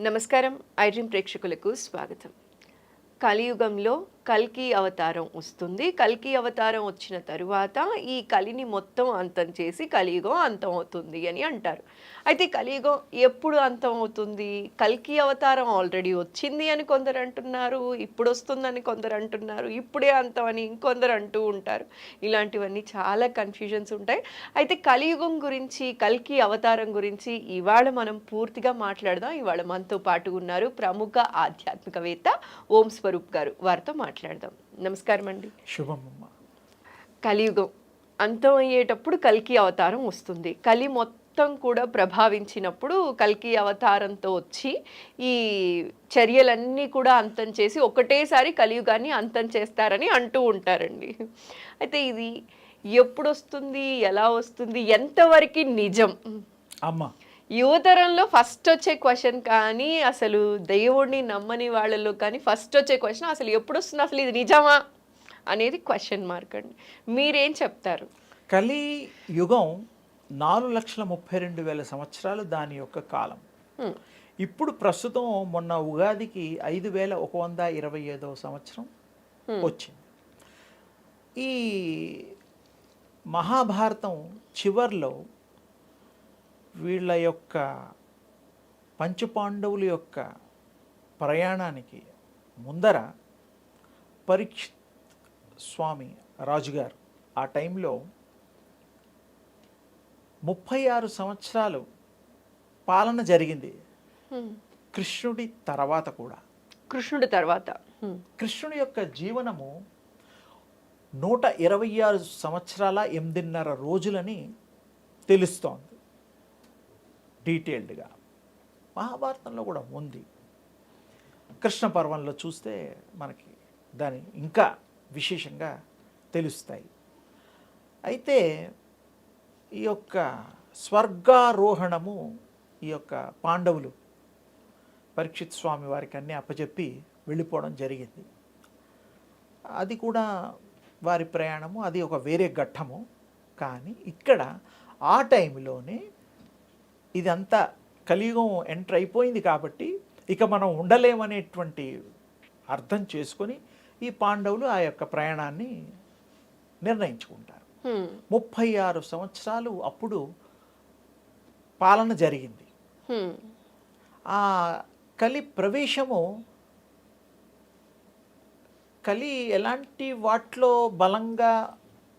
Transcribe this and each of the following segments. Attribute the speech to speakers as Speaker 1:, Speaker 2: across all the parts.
Speaker 1: నమస్కారం. ఐడ్రీమ్ ప్రేక్షకులకు స్వాగతం. కలియుగంలో కల్కి అవతారం వస్తుంది. కల్కి అవతారం వచ్చిన తరువాత ఈ కలిని మొత్తం అంతం చేసి కలియుగం అంతం అవుతుంది అని అంటారు. అయితే కలియుగం ఎప్పుడు అంతం అవుతుంది? కల్కి అవతారం ఆల్రెడీ వచ్చింది అని కొందరు అంటున్నారు ఇప్పుడు వస్తుందని కొందరు అంటున్నారు ఇప్పుడే అంతం అని ఇంకొందరు అంటూ ఉంటారు. ఇలాంటివన్నీ చాలా కన్ఫ్యూజన్స్ ఉంటాయి. అయితే కలియుగం గురించి కల్కి అవతారం గురించి ఇవాళ మనం పూర్తిగా మాట్లాడదాం. ఇవాళ మనతో పాటు ఉన్నారు ప్రముఖ ఆధ్యాత్మికవేత్త ఓం స్వరూప్ గారు. వారితో మాట్లాడదాం. నమస్కారం అండి
Speaker 2: శుభమమ్మ.
Speaker 1: కలియుగం. అంతం అయ్యేటప్పుడు కల్కి అవతారం వస్తుంది. కలి మొత్తం కూడా ప్రభావించినప్పుడు కల్కి అవతారంతో వచ్చి ఈ చర్యలన్నీ కూడా అంతం చేసి ఒకటేసారి కలియుగాన్ని అంతం చేస్తారని అంటూ ఉంటారండి. అయితే ఇది ఎప్పుడు వస్తుంది ఎలా వస్తుంది? ఎంతవరకు నిజం?
Speaker 2: అమ్మ.
Speaker 1: యువతరంలో ఫస్ట్ వచ్చే క్వశ్చన్ కానీ అసలు దేవుడిని నమ్మని వాళ్ళలో కానీ ఫస్ట్ వచ్చే క్వశ్చన్ అసలు ఎప్పుడు వస్తుంది అసలు ఇది నిజమా? అనేది క్వశ్చన్ మార్క్ అండి. మీరేం చెప్తారు?
Speaker 2: కలి యుగం నాలుగు లక్షల ముప్పై రెండు వేల సంవత్సరాలు దాని యొక్క కాలం. ఇప్పుడు ప్రస్తుతం మొన్న ఉగాదికి ఐదు వేల ఒక వంద ఇరవై ఐదవ సంవత్సరం వచ్చింది. ఈ మహాభారతం చివర్లో వీళ్ళ యొక్క పంచపాండవుల యొక్క ప్రయాణానికి ముందర పరీక్షిత్ స్వామి రాజుగారు ఆ టైంలో ముప్పై ఆరు సంవత్సరాలు పాలన జరిగింది. కృష్ణుడి తర్వాత కూడా
Speaker 1: కృష్ణుడి తర్వాత.
Speaker 2: కృష్ణుడి యొక్క జీవనము నూట ఇరవై ఆరు సంవత్సరాల ఎనిమిదిన్నర రోజులని తెలుస్తోంది డీటెయిల్డ్గా మహాభారతంలో కూడా ఉంది. కృష్ణ పర్వంలో చూస్తే మనకి దాని ఇంకా విశేషంగా తెలుస్తాయి. అయితే ఈ యొక్క స్వర్గారోహణము ఈ యొక్క పాండవులు పరీక్షిత్ స్వామి వారికి అన్నీ అప్పచెప్పి వెళ్ళిపోవడం జరిగింది. అది కూడా వారి ప్రయాణము అది ఒక వేరే ఘట్టము. కానీ ఇక్కడ ఆ టైంలోనే ఇదంతా కలియుగం ఎంటర్ అయిపోయింది కాబట్టి ఇక మనం ఉండలేమనేటువంటి అర్థం చేసుకొని ఈ పాండవులు ఆ యొక్క ప్రయాణాన్ని నిర్ణయించుకుంటారు. ముప్పై ఆరు సంవత్సరాలు అప్పుడు పాలన జరిగింది. ఆ కలి ప్రవేశము కలి ఎలాంటి వాటిలో బలంగా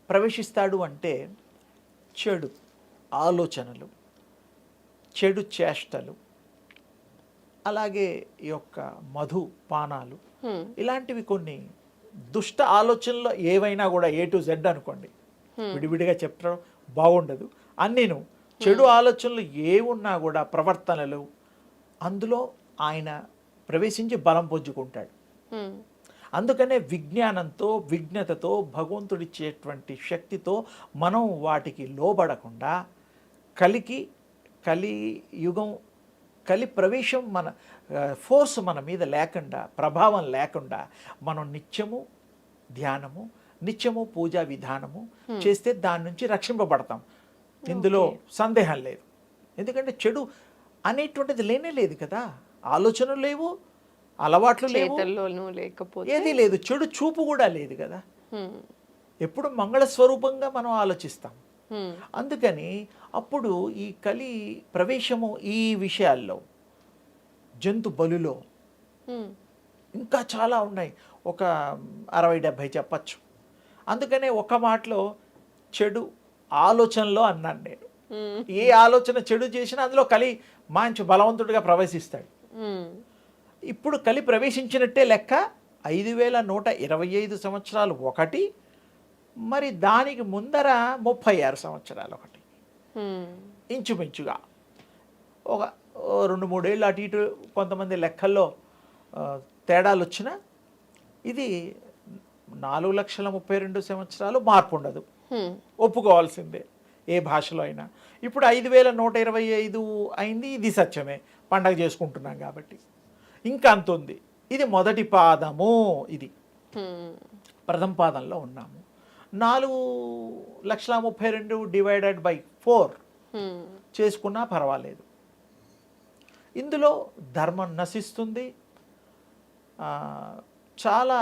Speaker 2: ప్రవేశిస్తాడు అంటే చెడు ఆలోచనలు చెడు చేష్టలు అలాగే ఈ యొక్క మధు పానాలు. ఇలాంటివి కొన్ని దుష్ట ఆలోచనలు ఏవైనా కూడా ఏ టు జెడ్ అనుకోండి. విడివిడిగా చెప్పడం బాగుండదు. అన్నీను చెడు ఆలోచనలు ఏ ఉన్నా కూడా ప్రవర్తనలు అందులో ఆయన ప్రవేశించి బలం పుంజుకుంటాడు.
Speaker 1: హ్మ్.
Speaker 2: అందుకనే విజ్ఞానంతో విజ్ఞతతో భగవంతుడిచ్చేటువంటి శక్తితో మనం వాటికి లోబడకుండా కలికి కలి యుగం కలి ప్రవేశం మన ఫోర్స్ మన మీద లేకుండా ప్రభావం లేకుండా మనం నిత్యము ధ్యానము నిత్యము పూజా విధానము చేస్తే దాని నుంచి రక్షింపబడతాం. ఇందులో సందేహం లేదు. ఎందుకంటే చెడు అనేటువంటిది లేనే లేదు కదా. ఆలోచనలు లేవు అలవాట్లు లేవు.
Speaker 1: లేకపోతే
Speaker 2: ఏదీ లేదు. చెడు చూపు కూడా లేదు కదా. ఎప్పుడు మంగళ స్వరూపంగా మనం ఆలోచిస్తాం. అందుకని అప్పుడు ఈ కలి ప్రవేశము ఈ విషయాల్లో జంతు బలులో. ఇంకా చాలా ఉన్నాయి ఒక అరవై డెబ్భై చెప్పచ్చు అందుకనే ఒక మాటలో చెడు ఆలోచనలో అన్నాను నేను. ఏ ఆలోచన చెడు చేసినా అందులో కలి మంచి బలవంతుడిగా ప్రవేశిస్తాడు. ఇప్పుడు కలి ప్రవేశించినట్టే లెక్క ఐదు వేల నూట ఇరవై ఐదు సంవత్సరాలు ఒకటి మరి దానికి ముందర ముప్పై ఆరు సంవత్సరాలు ఒకటి. ఇంచుమించుగా. ఒక రెండు మూడేళ్ళు అటు ఇటు కొంతమంది లెక్కల్లో తేడాలు వచ్చినా ఇది నాలుగు లక్షల ముప్పై రెండు సంవత్సరాలు మార్పు ఉండదు. ఒప్పుకోవాల్సిందే ఏ భాషలో అయినా. ఇప్పుడు ఐదు వేల నూట ఇరవై ఐదు అయింది ఇది సత్యమే. పండగ చేసుకుంటున్నాం కాబట్టి. ఇంకా అంత ఉంది. ఇది మొదటి పాదము ఇది. ప్రథమ పాదంలో ఉన్నాము. నాలుగు లక్షల ముప్పై రెండు డివైడెడ్ బై ఫోర్. చేసుకున్నా పర్వాలేదు. ఇందులో ధర్మం నశిస్తుంది. చాలా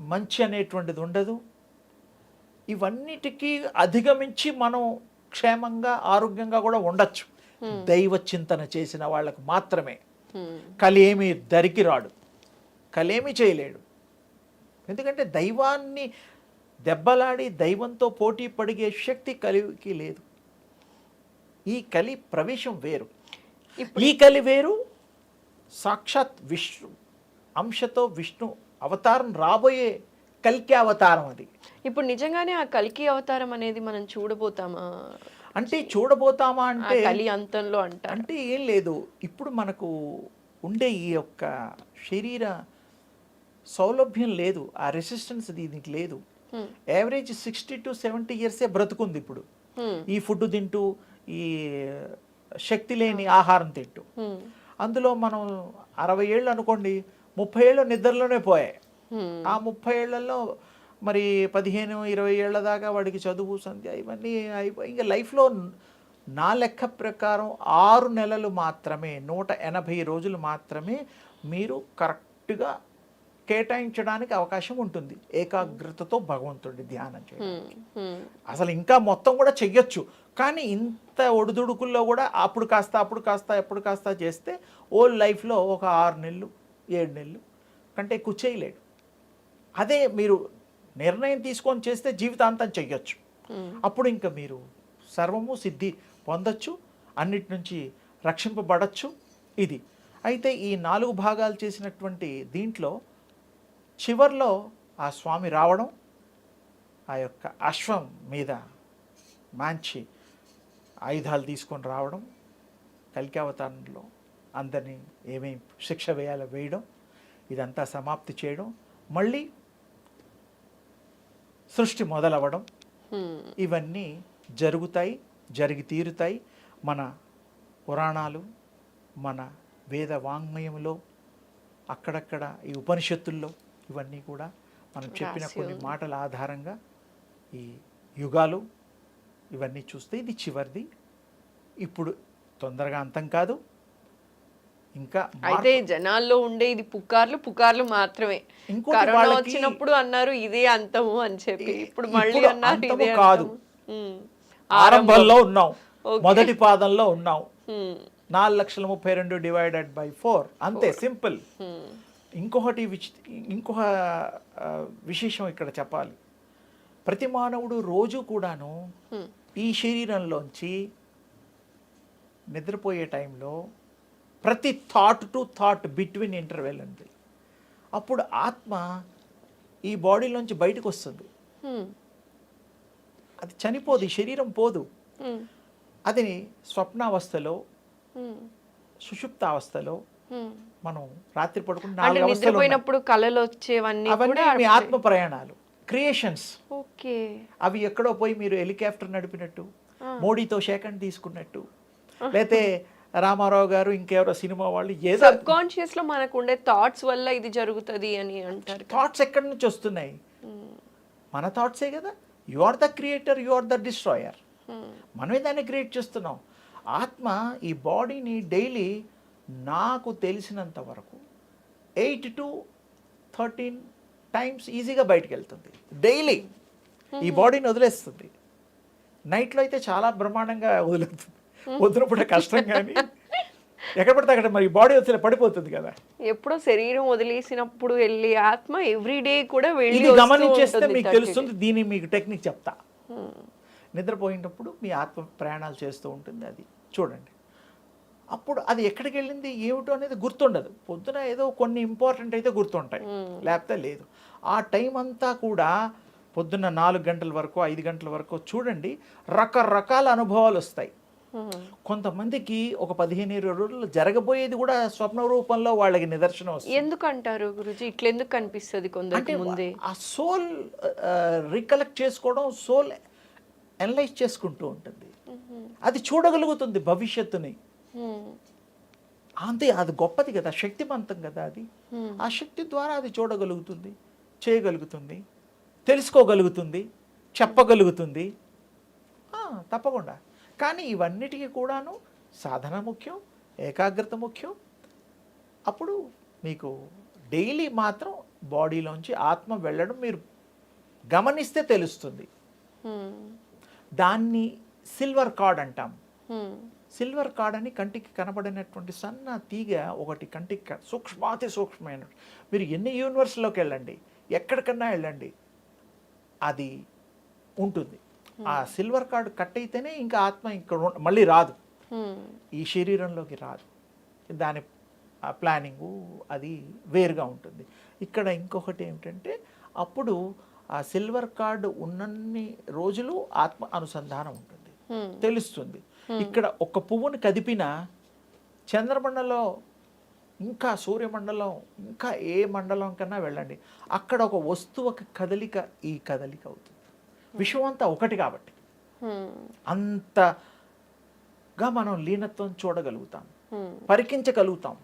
Speaker 2: మంచి అనేటువంటిది ఉండదు. ఇవన్నిటికీ అధిగమించి మనం క్షేమంగా ఆరోగ్యంగా కూడా ఉండొచ్చు. దైవ చింతన చేసిన వాళ్ళకు మాత్రమే. కలేమి దరికి రాడు కలేమి చేయలేడు. ఎందుకంటే దైవాన్ని దెబ్బలాడి దైవంతో పోటీ పడిగే శక్తి కలికి లేదు. ఈ కలి ప్రవేశం వేరు. ఈ కలి వేరు సాక్షాత్ విష్ణు అంశతో విష్ణు అవతారం రాబోయే కల్కి అవతారం అది.
Speaker 1: ఇప్పుడు నిజంగానే ఆ కల్కి అవతారం అనేది మనం చూడబోతామా?
Speaker 2: అంటే చూడబోతామా అంటే
Speaker 1: కలి అంతంలో అంటారు.
Speaker 2: అంటే ఏం లేదు. ఇప్పుడు మనకు ఉండే ఈ యొక్క శరీర సౌలభ్యం లేదు. ఆ రెసిస్టెన్స్ దీనికి లేదు. యావరేజ్ సిక్స్టీ టు సెవెంటీ ఇయర్సే బ్రతుకుంది ఇప్పుడు
Speaker 1: హ్మ్.
Speaker 2: ఈ ఫుడ్ తింటూ ఈ శక్తి లేని ఆహారం తింటూ
Speaker 1: హ్మ్.
Speaker 2: అందులో మనం అరవై ఏళ్ళు అనుకోండి ముప్పై ఏళ్ళు నిద్రలోనే పోయాయి
Speaker 1: హ్మ్.
Speaker 2: ఆ ముప్పై ఏళ్ళలో మరి పదిహేను ఇరవై ఏళ్ళ దాకా వాడికి చదువు సంధ్య ఇవన్నీ అయిపోయి ఇంకా లైఫ్లో నా లెక్క ప్రకారం ఆరు నెలలు మాత్రమే నూట ఎనభై రోజులు మాత్రమే మీరు కరెక్ట్గా కేటాయించడానికి అవకాశం ఉంటుంది. ఏకాగ్రతతో భగవంతుడి ధ్యానం చేయడం.
Speaker 1: హ్మ్. హ్మ్.
Speaker 2: అసలు ఇంకా మొత్తం కూడా చెయ్యొచ్చు. కానీ ఇంత ఒడిదుడుకుల్లో కూడా అప్పుడు కాస్త అప్పుడు కాస్త ఎప్పుడు కాస్త చేస్తే ఓల్డ్ లైఫ్లో ఒక ఆరు నెలలు ఏడు నెలలు కంటే ఎక్కువ చేయలేడు. అదే మీరు నిర్ణయం తీసుకొని చేస్తే జీవితాంతం చెయ్యొచ్చు. అప్పుడు ఇంకా మీరు సర్వము సిద్ధి పొందొచ్చు. అన్నిటి నుంచి రక్షింపబడచ్చు. ఇది. అయితే ఈ నాలుగు భాగాలు చేసినటువంటి దీంట్లో చివర్లో ఆ స్వామి రావడం ఆ యొక్క అశ్వం మీద మంచి ఆయుధాలు తీసుకొని రావడం కలికి అవతారంలో అందరినీ ఏమేమి శిక్ష వేయాలో వేయడం ఇదంతా సమాప్తి చేయడం మళ్ళీ సృష్టి మొదలవ్వడం. ఇవన్నీ జరుగుతాయి జరిగి తీరుతాయి మన పురాణాలు మన వేద వాంగ్మయంలో అక్కడక్కడ ఈ ఉపనిషత్తుల్లో ఇవన్నీ కూడా మనం చెప్పిన కొన్ని. మాటల ఆధారంగా ఈ యుగాలు ఇవన్నీ చూస్తే ఇది చివరిది. ఇప్పుడు తొందరగా అంతం కాదు. ఇంకా
Speaker 1: అయితే జనాల్లో ఉండే ఇది పుకార్లు పుకార్లు మాత్రమే. కరోనా వచ్చినప్పుడు అన్నారు ఇదే అంతము అని చెప్పి. ఇప్పుడు మళ్ళీ అన్నారు ఇదే
Speaker 2: కాదు. ఆరంభంలో ఉన్నాం. మొదటి పాదంలో ఉన్నాం. నాలుగు లక్షల ముప్పై రెండు డివైడెడ్ బై ఫోర్. అంతే సింపుల్. ఇంకొకటి విచి ఇంకొక విశేషం ఇక్కడ చెప్పాలి ప్రతి మానవుడు రోజు కూడాను. ఈ శరీరంలోంచి నిద్రపోయే టైంలో ప్రతి thought to thought between interval ఉంది అప్పుడు ఆత్మ ఈ బాడీలోంచి బయటకు వస్తుంది. అది చనిపోదు శరీరం పోదు. అది స్వప్నావస్థలో. సుషుప్తావస్థలో. మనం రాత్రి ఉన్నాయి.
Speaker 1: నిద్రపోయినప్పుడు కళలు వచ్చేవన్నీ
Speaker 2: అవన్నీ మీ ఆత్మ ప్రయాణాలు క్రియేషన్స్
Speaker 1: ఓకే
Speaker 2: అవి ఎక్కడో పోయి మీరు హెలికాప్టర్ నడిపినట్టు. మోడీతో సేకండ్ తీసుకున్నట్టు లేతే రామారావు గారు ఇంకెవరో సినిమా వాళ్ళు ఏదో
Speaker 1: కాన్షియస్లో మనకు ఉండే థాట్స్ వల్ల ఇది జరుగుతది అని అంటారు.
Speaker 2: థాట్స్ ఎక్కడి నుంచి వస్తున్నాయి. మన థాట్సే కదా you are the creator you are the destroyer. మనమే దాన్ని క్రియేట్ చేస్తున్నాం ఆత్మ ఈ బాడీని డైలీ నాకు తెలిసినంత వరకు ఎయిట్ టు థర్టీన్ టైమ్స్ ఈజీగా బయటకు వెళ్తుంది డైలీ ఈ బాడీని వదిలేస్తుంది. నైట్లో అయితే చాలా బ్రహ్మాండంగా వదులుతుంది. వదిలినప్పుడు కష్టం కానీ ఎక్కడ పడితే అక్కడ మరి బాడీ వచ్చి పడిపోతుంది కదా.
Speaker 1: ఎప్పుడో శరీరం వదిలేసినప్పుడు వెళ్ళి ఆత్మ ఎవ్రీ డే కూడా వెళ్ళి
Speaker 2: గమనించేస్తే మీకు
Speaker 1: 30
Speaker 2: తెలుస్తుంది దీని మీకు టెక్నిక్ చెప్తా. నిద్రపోయినప్పుడు మీ ఆత్మ ప్రయాణాలు చేస్తూ ఉంటుంది అది. చూడండి. అప్పుడు అది ఎక్కడికి వెళ్ళింది ఏమిటో అనేది గుర్తుండదు పొద్దున ఏదో కొన్ని ఇంపార్టెంట్ అయితే గుర్తుంటాయి. లేకపోతే లేదు ఆ టైం అంతా కూడా పొద్దున్న నాలుగు గంటల వరకు ఐదు గంటల వరకు చూడండి రకరకాల అనుభవాలు వస్తాయి. కొంతమందికి ఒక పదిహేను ఇరవై రోజులు జరగబోయేది కూడా స్వప్న రూపంలో వాళ్ళకి నిదర్శనం వస్తుంది
Speaker 1: ఎందుకు అంటారు గురుజీ ఇట్లా ఎందుకు కనిపిస్తుంది కొందరికి ముందే
Speaker 2: ఆ సోల్ రికలెక్ట్ చేసుకోవడం సోల్ అనలైజ్ చేసుకుంటూ ఉంటుంది. అది చూడగలుగుతుంది భవిష్యత్తుని. అంతే అది గొప్పది కదా శక్తివంతం కదా అది. ఆ శక్తి ద్వారా అది చూడగలుగుతుంది చేయగలుగుతుంది తెలుసుకోగలుగుతుంది చెప్పగలుగుతుంది. తప్పకుండా. కానీ ఇవన్నిటికీ కూడాను సాధన ముఖ్యం ఏకాగ్రత ముఖ్యం. అప్పుడు మీకు డైలీ మాత్రం బాడీలోంచి ఆత్మ వెళ్ళడం మీరు గమనిస్తే తెలుస్తుంది. దాన్ని సిల్వర్ కార్డ్ అంటాం. సిల్వర్ కార్డ్ అని కంటికి కనబడినటువంటి సన్న తీగ ఒకటి కంటికి సూక్ష్మాతి సూక్ష్మమైన మీరు ఎన్ని యూనివర్స్లోకి వెళ్ళండి ఎక్కడికన్నా వెళ్ళండి అది ఉంటుంది. ఆ సిల్వర్ కార్డ్ కట్ అయితేనే ఇంకా ఆత్మ ఇక్కడ మళ్ళీ రాదు. ఈ శరీరంలోకి రాదు. దాని ఆ ప్లానింగు అది వేరుగా ఉంటుంది. ఇక్కడ ఇంకొకటి ఏమిటంటే అప్పుడు ఆ సిల్వర్ కార్డు ఉన్నన్ని రోజులు ఆత్మ అనుసంధానం ఉంటుంది. తెలుస్తుంది. ఇక్కడ ఒక పువ్వుని కదిపినా చంద్రమండలం ఇంకా సూర్యమండలం ఇంకా ఏ మండలం కన్నా వెళ్ళండి. అక్కడ ఒక వస్తువుకి కదలిక ఈ కదలిక అవుతుంది. విశ్వం అంతా ఒకటి కాబట్టి.
Speaker 1: హ్మ్.
Speaker 2: అంతగా మనం లీనత్వం చూడగలుగుతాం. పరికించగలుగుతాం.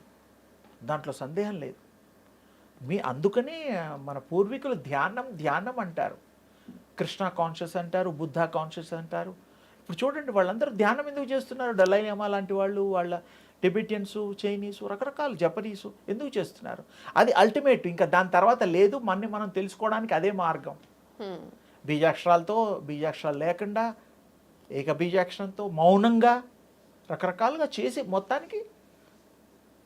Speaker 2: దాంట్లో సందేహం లేదు. మీ అందుకనే మన పూర్వీకులు ధ్యానం ధ్యానం అంటారు. కృష్ణ కాన్షియస్ అంటారు బుద్ధ కాన్షియస్ అంటారు. ఇప్పుడు చూడండి వాళ్ళందరూ ధ్యానం ఎందుకు చేస్తున్నారు? డలైలామా లాంటి వాళ్ళు వాళ్ళ టిబెటియన్స్ చైనీసు రకరకాల జపనీసు ఎందుకు చేస్తున్నారు? అది అల్టిమేట్ ఇంకా దాని తర్వాత లేదు మన్ని మనం తెలుసుకోవడానికి అదే మార్గం. బీజాక్షరాలతో బీజాక్షరాలు లేకుండా ఏక బీజాక్షరంతో మౌనంగా రకరకాలుగా చేసి మొత్తానికి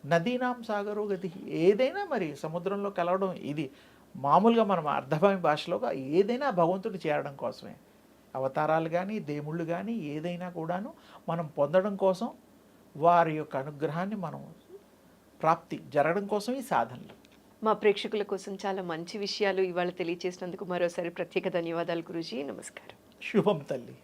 Speaker 2: నదీనాం సాగరు గతి ఏదైనా మరి సముద్రంలో కలవడం ఇది మామూలుగా మనం అర్థమైన భాషలో ఏదైనా భగవంతుడు చేరడం కోసమే. అవతారాలు కానీ దేవుళ్ళు కానీ ఏదైనా కూడాను మనం పొందడం కోసం వారి యొక్క అనుగ్రహాన్ని మనం ప్రాప్తి జరగడం కోసం ఈ సాధనలు.
Speaker 1: మా ప్రేక్షకుల కోసం చాలా మంచి విషయాలు ఇవాళ తెలియజేసినందుకు మరోసారి ప్రత్యేక ధన్యవాదాలు గురూజీ. నమస్కారం.
Speaker 2: శుభం తల్లి.